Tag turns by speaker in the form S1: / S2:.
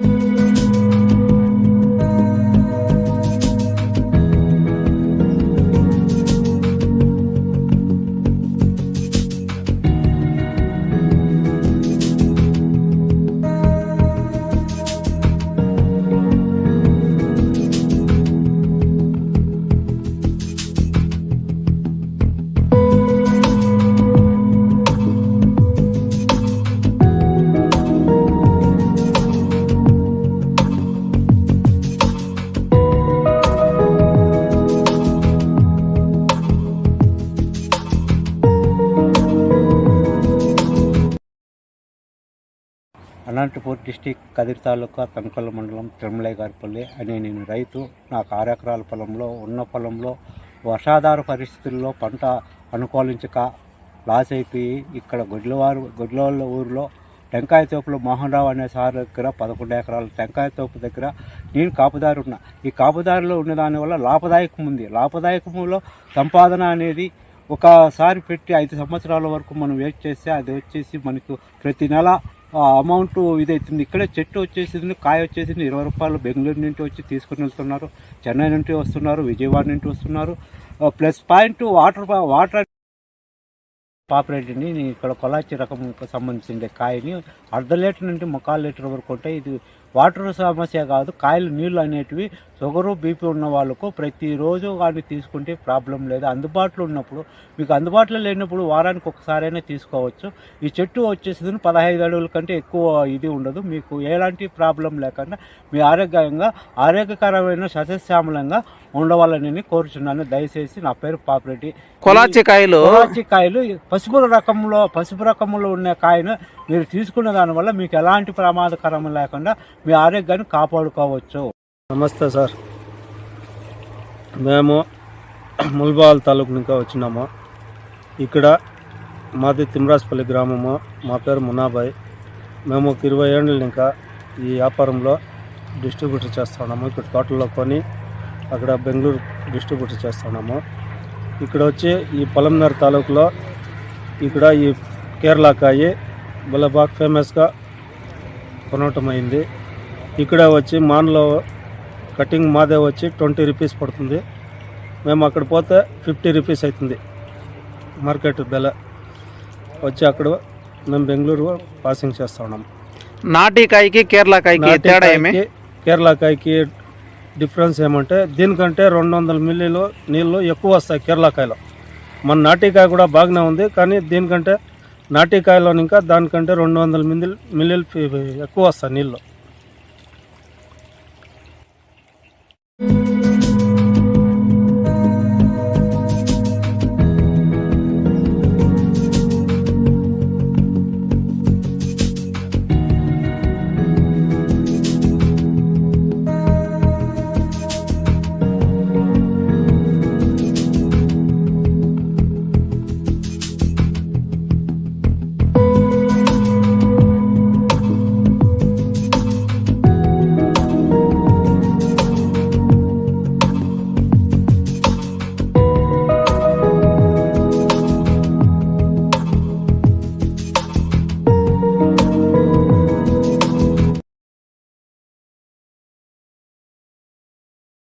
S1: thank you. Anantapur district Kadiri taluka Tanakallu మండలం తిరుమలయ్య గారిపల్లి అనే నేను రైతు. నాకు ఆరు ఎకరాల పొలంలో ఉన్న పొలంలో వర్షాధార పరిస్థితుల్లో పంట అనుకూలించక లాస్ అయిపోయి ఇక్కడ గొడ్లవారు గొడ్లవాళ్ళ ఊరిలో టెంకాయ తోపులో మోహన్ రావు అనే సార్ దగ్గర పదకొండు ఎకరాల టెంకాయ తోపు దగ్గర నేను కాపుదారు ఉన్నా. ఈ కాపుదారిలో ఉన్నదానివల్ల లాభదాయకం ఉంది. లాభదాయకంలో సంపాదన అనేది ఒకసారి పెట్టి ఐదు సంవత్సరాల వరకు మనం వెయిట్ చేస్తే అది వచ్చేసి మనకు ప్రతి నెల అమౌంట్ ఇదవుతుంది ఇక్కడే చెట్టు వచ్చేసింది కాయ వచ్చేసింది. ఇరవై రూపాయలు బెంగళూరు నుండి వచ్చి తీసుకుని వెళ్తున్నారు. చెన్నై నుండి వస్తున్నారు విజయవాడ నుండి వస్తున్నారు. ప్లస్ పాయింట్ వాటర్ వాటర్ పాపరేట్ని నేను ఇక్కడ కొలాచి రకం సంబంధించిన కాయని అర్ధ లీటర్ నుండి ముఖాలు లీటర్ వరకు ఉంటాయి. ఇది వాటర్ సమస్య కాదు. కాయలు నీళ్ళు అనేటివి షుగరు బీపీ ఉన్న వాళ్ళకు ప్రతిరోజు కానీ తీసుకుంటే ప్రాబ్లం లేదు. అందుబాటులో ఉన్నప్పుడు మీకు అందుబాటులో లేనప్పుడు వారానికి ఒకసారైనా తీసుకోవచ్చు. ఈ చెట్టు వచ్చేసి పదహైదు అడుగుల కంటే ఎక్కువ ఇది ఉండదు. మీకు ఎలాంటి ప్రాబ్లం లేకుండా మీ ఆరోగ్యంగా ఆరోగ్యకరమైన సస్యశ్యామలంగా ఉండవాలని కోరుచున్నాను. దయచేసి నా పేరు పాపిరెడ్డి.
S2: కొలాచి కాయలు
S1: కొలాచి కాయలు పసుపు రకంలో పసుపు రకంలో ఉన్న కాయను మీరు తీసుకున్న దానివల్ల మీకు ఎలాంటి ప్రమాదకరం లేకుండా మీ ఆరోగ్యాన్ని కాపాడుకోవచ్చు.
S3: నమస్తే సార్. మేము ముల్బాల్ తాలూకు నుంచి వచ్చినాము. ఇక్కడ మాది తిమ్రాస్పల్లి గ్రామము. మా పేరు మునాబాయ్. మేము ఒక ఇరవై ఏళ్ళ ఇంకా ఈ వ్యాపారంలో డిస్ట్రిబ్యూటర్ చేస్తున్నాము ఇక్కడ తోటల్లో కొని అక్కడ బెంగళూరు డిస్ట్రిబ్యూటర్ చేస్తున్నాము ఇక్కడ వచ్చి ఈ పొలంనర్ తాలూకులో ఇక్కడ ఈ కేరళ కాయి బాగా ఫేమస్గా కొనటం అయింది ఇక్కడ వచ్చి మాన్లో కటింగ్ మాదే వచ్చి ట్వంటీ రూపీస్ పడుతుంది. మేము అక్కడ పోతే ఫిఫ్టీ రూపీస్ అవుతుంది మార్కెట్ బెల వచ్చి అక్కడ మేము బెంగళూరు పాసింగ్ చేస్తా ఉన్నాం.
S2: నాటి కాయకి కేరళ కాయకి తేడా ఏమి?
S3: నాటికాయకి, కేరళ కాయకి డిఫరెన్స్ ఏమంటే దీనికంటే రెండు వందల మిల్లీలు నీళ్ళు ఎక్కువ వస్తాయి కేరళ కాయలో. మన నాటికాయ కూడా బాగానే ఉంది కానీ దీనికంటే నాటికాయలో ఇంకా దానికంటే రెండు వందల మిల్లీలు మిల్లీలు ఎక్కువ వస్తాయి నీళ్ళు.